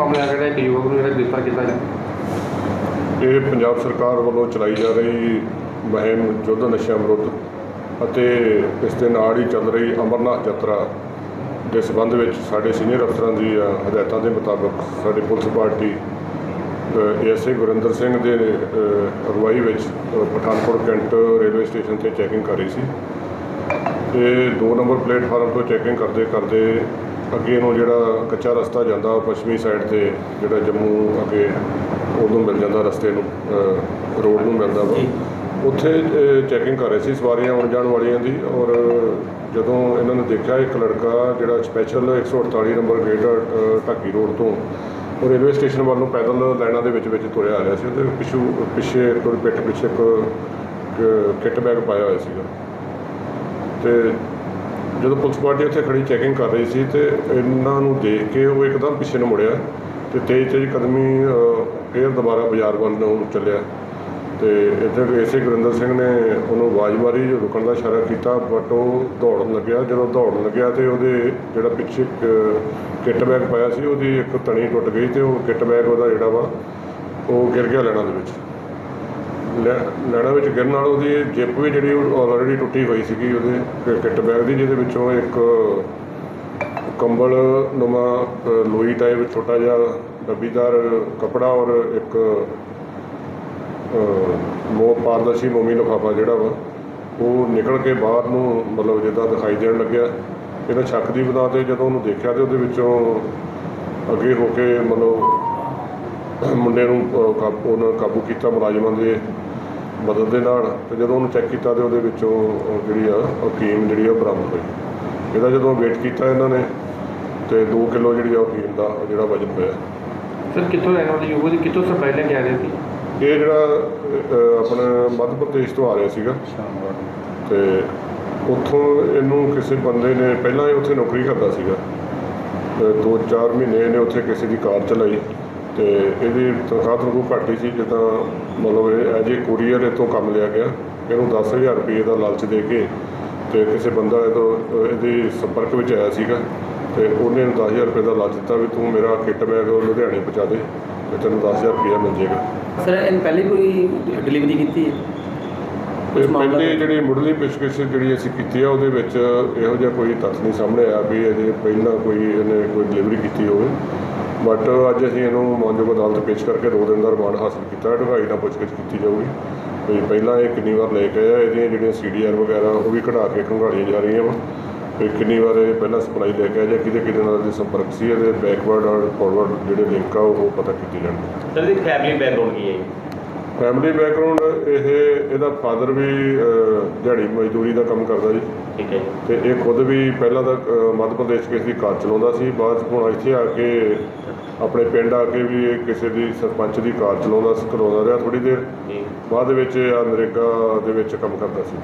ਮਾਮਲਾ ਹੈਗਾ ਇੱਕ ਯੁਵਕ ਨੂੰ ਜਿਹੜਾ ਗ੍ਰਿਫਤਾਰ ਕੀਤਾ ਗਿਆ। ਇਹ ਪੰਜਾਬ ਸਰਕਾਰ ਵੱਲੋਂ ਚਲਾਈ ਜਾ ਰਹੀ ਮੁਹਿੰਮ ਯੁੱਧ ਨਸ਼ਿਆਂ ਵਿਰੁੱਧ ਅਤੇ ਇਸ ਦੇ ਨਾਲ ਹੀ ਚੱਲ ਰਹੀ ਅਮਰਨਾਥ ਯਾਤਰਾ ਦੇ ਸੰਬੰਧ ਵਿੱਚ ਸਾਡੇ ਸੀਨੀਅਰ ਅਫਸਰਾਂ ਦੀ ਹਦਾਇਤਾਂ ਦੇ ਮੁਤਾਬਕ ਸਾਡੀ police party ASA Gurinder Singh ਦੇ ਅ, ਅਗਵਾਈ ਵਿੱਚ ਅ, ਪਠਾਨਕੋਟ ਕੈਂਟ ਰੇਲਵੇ ਸਟੇਸ਼ਨ ਤੇ ਚੈਕਿੰਗ ਕਰ ਰਹੀ ਸੀ। ਤੇ ਦੋ ਨੰਬਰ ਪਲੇਟਫਾਰਮ ਤੋਂ ਚੈਕਿੰਗ ਕਰਦੇ ਕਰਦੇ ਅੱਗੇ ਨੂੰ ਜਿਹੜਾ ਕੱਚਾ ਰਸਤਾ ਜਾਂਦਾ ਪੱਛਮੀ ਸਾਈਡ ਤੇ ਜਿਹੜਾ ਜੰਮੂ ਅੱਗੇ ਉਹਨੂੰ ਮਿਲ ਜਾਂਦਾ ਰਸਤੇ ਨੂੰ ਰੋਡ ਨੂੰ ਮਿਲਦਾ ਵਾ। ਉੱਥੇ ਚੈਕਿੰਗ ਕਰ ਰਹੇ ਸੀ ਸਵਾਰੀਆਂ ਆਉਣ ਜਾਣ ਵਾਲੀਆਂ ਦੀ ਔਰ ਜਦੋਂ ਇਹਨਾਂ ਨੇ ਦੇਖਿਆ ਇੱਕ ਲੜਕਾ ਜਿਹੜਾ special 148 number gate Dhaki road ਤੋਂ ਉਹ ਰੇਲਵੇ ਸਟੇਸ਼ਨ ਵੱਲ ਨੂੰ ਪੈਦਲ ਲਾਈਨਾਂ ਦੇ ਵਿੱਚ ਵਿੱਚ ਤੁਰਿਆ ਆ ਰਿਹਾ ਸੀ। ਉਹਦੇ ਪਿੱਛੂ ਪਿੱਛੇ ਇੱਕ ਉਹਦੇ ਪਿੱਠ ਪਿੱਛੇ ਇੱਕ ਕਿੱਟ ਬੈਗ ਪਾਇਆ ਹੋਇਆ ਸੀਗਾ। ਤੇ ਜਦੋਂ ਪੁਲਿਸ ਪਾਰਟੀ ਉੱਥੇ ਖੜੀ ਚੈਕਿੰਗ ਕਰ ਰਹੀ ਸੀ ਤੇ ਇਹਨਾਂ ਨੂੰ ਦੇਖ ਕੇ ਉਹ ਇੱਕਦਮ ਪਿੱਛੇ ਨੂੰ ਮੁੜਿਆ ਤੇ ਤੇਜ਼ ਤੇਜ਼ ਕਦਮੀ ਫੇਰ ਦੁਬਾਰਾ ਬਾਜ਼ਾਰ ਵੱਲ ਨੂੰ ਚੱਲਿਆ। ਤੇ ਇੱਧਰ ਇਸੇ ਗੁਰਿੰਦਰ ਸਿੰਘ ਨੇ ਉਹਨੂੰ ਆਵਾਜ਼ ਮਾਰੀ, ਜੋ ਰੁਕਣ ਦਾ ਇਸ਼ਾਰਾ ਕੀਤਾ ਬਟ ਉਹ ਦੌੜਨ ਲੱਗਿਆ। ਜਦੋਂ ਦੌੜਨ ਲੱਗਿਆ ਤੇ ਉਹਦੇ ਜਿਹੜਾ ਪਿੱਛੇ ਕਿੱਟ ਬੈਗ ਪਾਇਆ ਸੀ, ਉਹਦੀ ਇੱਕ ਤਣੀ ਟੁੱਟ ਗਈ ਤੇ ਉਹ ਕਿੱਟ ਬੈਗ ਉਹਦਾ ਜਿਹੜਾ ਵਾ, ਉਹ ਗਿਰ ਗਿਆ ਲੈਣਾ ਦੇ ਵਿੱਚ। ਲੈਣਾ ਵਿੱਚ ਗਿਰਨ ਨਾਲ ਉਹਦੀ ਜਿੱਪ ਵੀ ਜਿਹੜੀ ਆਲਰੇਡੀ ਟੁੱਟੀ ਹੋਈ ਸੀਗੀ, ਉਹਦੇ ਕਿੱਟ ਬੈਗ ਦੀ ਜਿਹਦੇ ਵਿੱਚੋਂ ਇੱਕ ਕੰਬਲ ਨੁਮਾ ਲੋਈ ਟਾਈਪ ਛੋਟਾ ਜਿਹਾ ਡੱਬੀਦਾਰ ਕਪੜਾ ਔਰ ਇੱਕ ਮੋ ਪਾਰਦਰਸ਼ੀ ਮੋਮੀ ਲਿਫਾਫਾ ਜਿਹੜਾ ਵਾ, ਉਹ ਨਿਕਲ ਕੇ ਬਾਹਰ ਨੂੰ ਮਤਲਬ ਜਿੱਦਾਂ ਦਿਖਾਈ ਦੇਣ ਲੱਗਿਆ। ਇਹਨਾਂ ਛੱਕ ਦੀ ਬਣਾ ਤੇ ਜਦੋਂ ਉਹਨੂੰ ਦੇਖਿਆ ਤੇ ਉਹਦੇ ਵਿੱਚੋਂ ਅੱਗੇ ਹੋ ਕੇ ਮਤਲਬ ਮੁੰਡੇ ਨੂੰ ਕਾਬੂ ਉਹਨਾਂ ਕਾਬੂ ਕੀਤਾ ਮੁਲਾਜ਼ਮਾਂ ਦੇ ਮਦਦ ਦੇ ਨਾਲ ਤੇ ਜਦੋਂ ਉਹਨੂੰ ਚੈੱਕ ਕੀਤਾ ਤੇ ਉਹਦੇ ਵਿੱਚੋਂ ਉਹ ਜਿਹੜੀ ਆ ਅਫੀਮ ਜਿਹੜੀ ਆ ਉਹ ਬਰਾਮਦ ਹੋਈ। ਇਹਦਾ ਜਦੋਂ ਵੇਟ ਕੀਤਾ ਇਹਨਾਂ ਨੇ ਤੇ 2 ਕਿਲੋ ਜਿਹੜੀ ਆ ਅਫੀਮ ਦਾ ਉਹ ਜਿਹੜਾ ਵਜਨ ਹੋਇਆ। ਸਰ ਕਿੱਥੋਂ ਰਹਿਣ ਵਾਲੇ ਦੀ ਕਿੱਥੋਂ ਸਪਲਾਈ ਲੈ ਕੇ ਆ ਰਹੇ ਸੀ ਇਹ ਜਿਹੜਾ ਆਪਣੇ ਮੱਧ ਪ੍ਰਦੇਸ਼ ਤੋਂ ਆ ਰਿਹਾ ਸੀਗਾ। ਤੇ ਉੱਥੋਂ ਇਹਨੂੰ ਕਿਸੇ ਬੰਦੇ ਨੇ ਪਹਿਲਾਂ ਇਹ ਉੱਥੇ ਨੌਕਰੀ ਕਰਦਾ ਸੀਗਾ। ਤੇ ਦੋ ਚਾਰ ਮਹੀਨੇ ਇਹਨੇ ਉੱਥੇ ਕਿਸੇ ਦੀ ਕਾਰ ਚਲਾਈ। ਤੇ ਇਹਦੀ ਤਨਖਾਹ ਤਨਖਾਹ ਘੱਟ ਹੀ ਸੀ ਜਿੱਦਾਂ ਮਤਲਬ ਇਹ ਐਜ ਏ ਕੁਰੀਅਰ ਇਹ ਤੋਂ ਕੰਮ ਲਿਆ ਗਿਆ। ਇਹਨੂੰ 10000 ਰੁਪਏ ਦਾ ਲਾਲਚ ਦੇ ਕੇ ਤੇ ਕਿਸੇ ਬੰਦਾ ਇਹ ਤੋਂ ਇਹਦੇ ਸੰਪਰਕ ਵਿੱਚ ਆਇਆ ਸੀਗਾ ਤੇ ਉਹਨੇ ਇਹਨੂੰ 10000 ਰੁਪਏ ਦਾ ਲਾਲਚ ਦਿੱਤਾ ਵੀ ਤੂੰ ਮੇਰਾ ਕਿੱਟ ਬੈਗ ਲੁਧਿਆਣੇ ਪਹੁੰਚਾ ਦੇ ਤੇ ਤੈਨੂੰ 10000 ਰੁਪਏ ਮਿਲ ਜਾਏਗਾ। ਸਰ ਇਹਨ ਪਹਿਲੇ ਕੋਈ ਡਿਲੀਵਰੀ ਕੀਤੀ ਹੈ? ਤੇ ਮਾਮਲਾ ਪਹਿਲੇ ਜਿਹੜੀ ਮੁੱਢਲੀ ਪੁੱਛਗਿੱਛ ਜਿਹੜੀ ਅਸੀਂ ਕੀਤੀ ਆ ਉਹਦੇ ਵਿੱਚ ਇਹੋ ਜਿਹਾ ਕੋਈ ਤੱਥ ਨਹੀਂ ਸਾਹਮਣੇ ਆਇਆ ਵੀ ਇਹਦੇ ਪਹਿਲਾਂ ਕੋਈ ਇਹਨੇ ਕੋਈ ਡਿਲੀਵਰੀ ਕੀਤੀ ਹੋਵੇ। ਬਟ uh, ਅੱਜ ਅਸੀਂ ਇਹਨੂੰ ਮਾਨਯੋਗ ਅਦਾਲਤ ਪੇਸ਼ ਕਰਕੇ ਦੋ ਦਿਨ ਦਾ ਰਿਮਾਂਡ ਹਾਸਲ ਕੀਤਾ। ਢਗਾਈ ਦਾ ਪੁੱਛਗਿੱਛ ਕੀਤੀ ਜਾਊਗੀ। ਵੀ ਪਹਿਲਾਂ ਇਹ ਕਿੰਨੀ ਵਾਰ ਲੈ ਕੇ ਆਇਆ, ਇਹਦੀਆਂ ਜਿਹੜੀਆਂ ਸੀਡੀਆਰ ਵਗੈਰਾ, ਉਹ ਵੀ ਕਢਾ ਕੇ ਖੰਗਾਲੀਆਂ ਜਾ ਰਹੀਆਂ ਵਾ। ਵੀ ਕਿੰਨੀ ਵਾਰ ਇਹ ਪਹਿਲਾਂ ਸਪਲਾਈ ਲੈ ਕੇ ਆਇਆ ਜਾਂ ਕਿਤੇ ਕਿਤੇ ਨਾਲ ਇਹਦੇ ਸੰਪਰਕ ਸੀ, ਇਹਦੇ ਬੈਕਵਰਡ ਔਰ ਫਾਰਵਰਡ ਜਿਹੜੇ ਲਿੰਕ ਆ, ਉਹ ਪਤਾ ਕੀਤੇ ਜਾਣ ਸਰ ਇਹਦੀ ਫੈਮਿਲੀ ਬੈਕਗ੍ਰਾਉਂਡ ਕੀ ਹੈ ਜੀ? ਫੈਮਿਲੀ ਬੈਕਗ੍ਰਾਉਂਡ ਇਹ ਇਹਦਾ ਫਾਦਰ ਵੀ ਅਹ, ਦਿਹਾੜੀ ਮਜ਼ਦੂਰੀ ਦਾ ਕੰਮ ਕਰਦਾ ਜੀ। ਠੀਕ ਹੈ ਜੀ। ਤੇ ਇਹ ਖੁਦ ਵੀ ਪਹਿਲਾਂ ਤਾਂ ਅਹ, ਮੱਧ ਪ੍ਰਦੇਸ਼ ਕਿਸੇ ਦੀ ਕਾਰ ਚਲਾਉਂਦਾ ਸੀ ਬਾਅਦ 'ਚ ਹੁਣ ਇੱਥੇ ਆ ਕੇ ਆਪਣੇ ਪਿੰਡ ਆ ਕੇ ਵੀ ਇਹ ਕਿਸੇ ਦੀ ਸਰਪੰਚ ਦੀ ਕਾਰ ਚਲਾਉਂਦਾ ਸੀ ਚਲਾਉਂਦਾ ਰਿਹਾ ਥੋੜੀ ਦੇਰ। ਜੀ। ਬਾਅਦ ਦੇ ਵਿੱਚ ਆ ਨਰੇਗਾ ਦੇ ਵਿੱਚ ਕੰਮ ਕਰਦਾ ਸੀ।